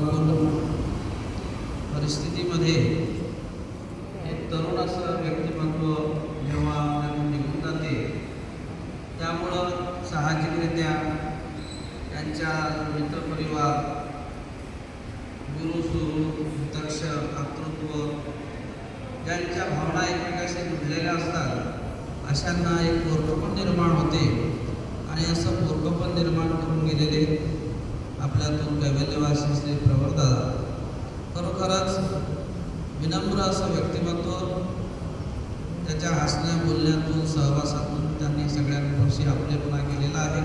प्रतिकूल परिस्थितीमध्ये एक तरुण असं व्यक्तिमत्व जेव्हा निघून जाते त्यामुळं साहजिकरित्या त्यांच्या मित्रपरिवार गुरु सुरू दक्ष कर्तृत्व ज्यांच्या भावना एकमेकाशी जुडलेल्या असतात. अशांना एक पोरकपण निर्माण होते आणि असं पण निर्माण करून गेलेले आपल्यातून कैवल्यवासी विनम्र असं व्यक्तिमत्व त्याच्या हसण्या बोलण्यातून सहवासातून त्यांनी सगळ्यांपाशी आपलेपणा केलेला आहे.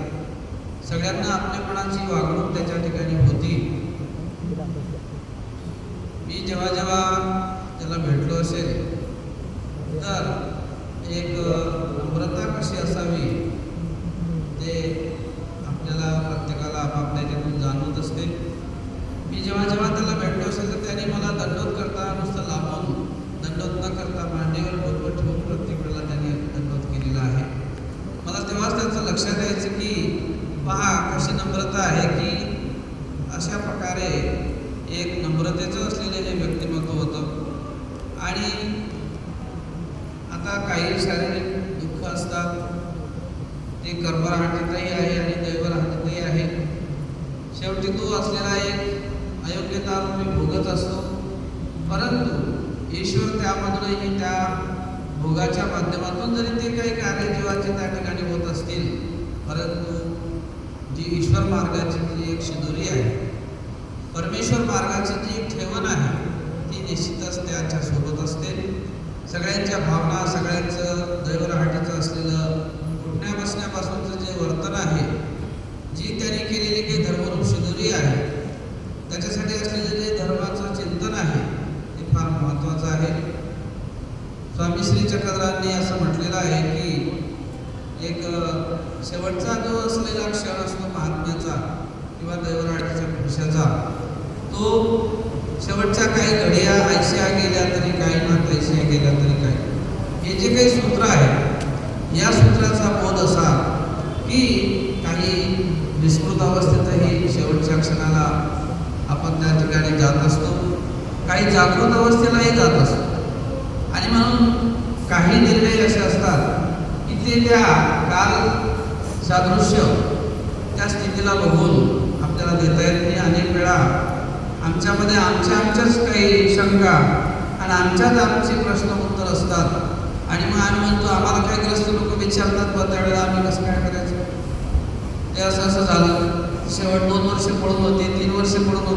सगळ्यांना आपलेपणाची वागणूक त्याच्या ठिकाणी होती. मी जेव्हा जेव्हा त्याला भेटलो असेल तर एक नम्रता कशी असावी ते आपल्याला प्रत्येकाला आपापल्या जाणवत असते. मी जेव्हा जेव्हा त्याला भेटलो असेल तर त्याने लक्षात द्यायचं की पहा कशी नम्रता आहे की अशा प्रकारे एक नम्रतेचं असलेलं हे व्यक्तिमत्व होतं. आणि आता काही शारीरिक दुःख असतात. ते कर्मराहटीतही आहे आणि दैवराहटीतही आहे. शेवटी तो असलेला एक अयोग्यता मी भोगत असतो. परंतु ईश्वर त्यामधूनही त्या भोगाच्या माध्यमातून जरी ते काही कार्य जीवाचे त्या ठिकाणी होत असतील परंतु जी ईश्वर मार्गाची जी एक शिदोरी आहे परमेश्वर मार्गाची जी एक ठेवण आहे ती निश्चितच त्याच्या सोबत असते सगळ्यांच्या भावना सगळ्यांचं दैवराहाटीचं असलेलं उठण्या बसण्यापासूनचं जे वर्तन आहे जी त्यांनी केलेली काही धर्मरूप शिदोरी आहे त्याच्यासाठी असलेलं जे धर्माचं चिंतन आहे ते फार महत्त्वाचं आहे स्वामी चक्रधरांनी असं म्हटलेलं आहे की एक शेवटचा जो असलेला क्षण असतो महात्म्याचा किंवा दैवराटीच्या पुरुषाचा. तो शेवटच्या काही घडिया ऐश्या गेल्या तरी काही ना ऐश्या गेल्या तरी काही हे जे काही सूत्र आहे या सूत्राचा बोध असा की काही विस्मृत अवस्थेतही शेवटच्या क्षणाला आपण त्या ठिकाणी जात असतो. काही जागृत अवस्थेलाही जात असतो. आणि म्हणून काही निर्णय असे असतात की ते त्या काल सादृश्य त्या स्थितीला बघून आपल्याला देता येत नाही. अनेक वेळा आमच्यामध्ये आमच्या आमच्याच काही शंका आणि आमच्याच आमचे प्रश्न उत्तर असतात. आणि मग आम्ही म्हणतो आम्हाला काय ग्रस्त लोक विचारतात पण त्यावेळेला आम्ही कसं काय करायचं? ते असं असं झालं. शेवट दोन वर्ष पळून होते तीन वर्ष पळून होते.